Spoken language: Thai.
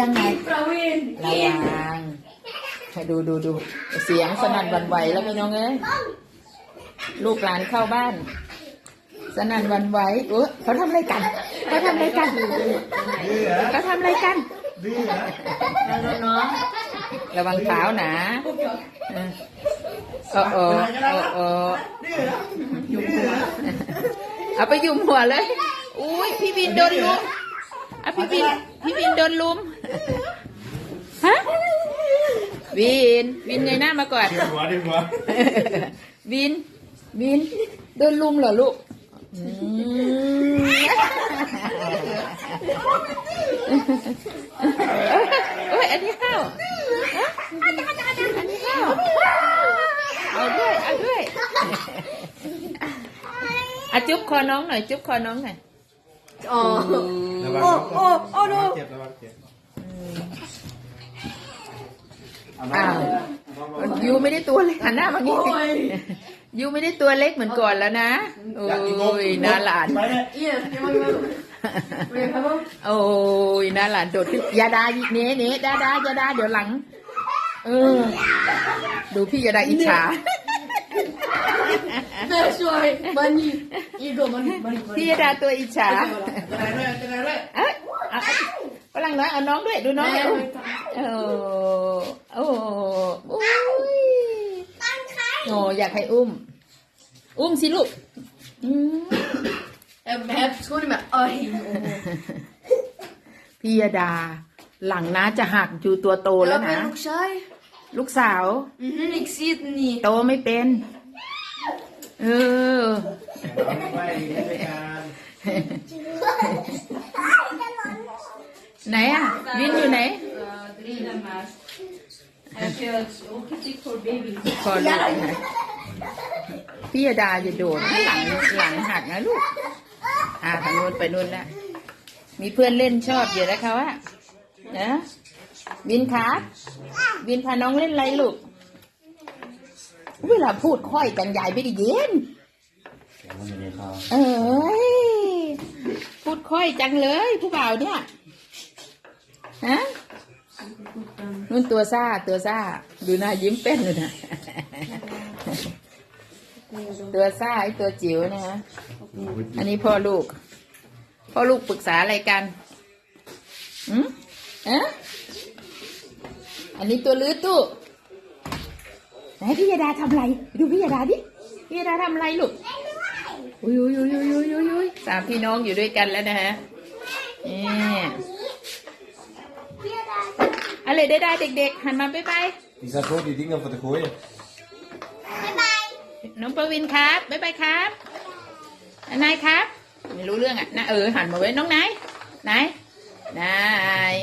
ยังไงประวินระวังให้ดูดูดูเสียงสนั่นหวันไหวแล้วพี่น้องเอ้ยลูกหลานเข้าบ้าน สนั่นหวันไหวเออเขาทำอะไรกันเขาทำอะไรกันเขาทำอะไรกันน้องระวังเท้าหนาเออเออเออเออเอาไปยุมหัวเลย อุ้ยพี่บินโดนลุมอะพี่บินพี่บินโดนลุม ฮะวิน วินเงยหน้ามาก่อนหัวดึงหัววิน วิน โดนลุมเหรอลูกอืมโอ้ยอันนี้ข้าวอันนี้ข้าวเอาด้วย เอาด้วยอะจุ๊บคอน้องหน่อย จุ๊บคอน้องหน่อยๆอ๋อ ระวังโอ้โอ้โอ้ดู เจ็บระวังเจ็บ อ้าวยูไม่ได้ตัวเล็กหันหน้ามางี้ยูไม่ได้ตัวเล็กเหมือนก่อนแล้วนะ โอ้ยน่าหลานไปเลยเอี่ยยังไม่มาไม่ครับผมโอ้ยน่าหลานโดดขึ้นอยาดาเน่เน่ดาดาอยาดาเดี๋ยวหลัง เออ ดูพี่อยาดาอิจฉาเฮ้ยช่วยมันนี่อีกตัวมันมันพี่อยาดาตัวอิจฉาจะได้ไหมจะได้ไหมเอ้ยเอาเอาฝรั่งน้อยเอาน้องด้วยดูน้องแม่ด้วยโอ้โอ้โอ้ย โอ้อยากให้อุ้ม อุ้มสิลูกอืมแอบแอบช่วยแบบเอ้ยพี่ยดา หลังน้าจะหักอยู่ตัวโตแล้วเป็นะนลูกชายลูกสาวอือฮึอีกซีดนี่โตไม่เป็น เออไปไปการไหนอะ วินอยู่ไหน Drina mas I feel okay for baby ขอลูกน่อยพี่ดาจะโดดถ้าหลังหลังหักนะลูก อ่าทางนู้นไปนู้นละมีเพื่อนเล่นชอบอยู่นะคะว่านะวินคะวินพาน้องเล่นอะไรลูก เวลาพูดค่อยจังใหญ่ไม่ได้เย็นมันออพูดค่อยจังเลยผู้บ่าวเนี่ย ฮะ นุ่นตัวซ่าตัวซ่า ดูหน้ายิ้มเป็นเลยนะ ตัวซ่าไอ้ตัวจิ๋วนะฮะ อันนี้พ่อลูก พ่อลูกปรึกษาอะไรกันอืมเอะอันนี้ตัวลื้อตู้ไหนพี่ยาดาทำอะไร ดูพี่ยาดาดิพี่ยาดาทำอะไรลูกอุ้ยอุ้ยอุ้ยอุ้ยอุ้ยอุ้ยอุ้ยสามพี่น้องอยู่ด้วยกันแล้วนะฮะ นี่อะไรได้ได้เด็กๆหันมาบ๊ายบาย Die zat voor die dingen voor te gooien. น้องประวินครับ บ๊ายบายครับ นายครับ ไม่รู้เรื่องอะนะเออ หันมาไว้น้องนาย นาย นาย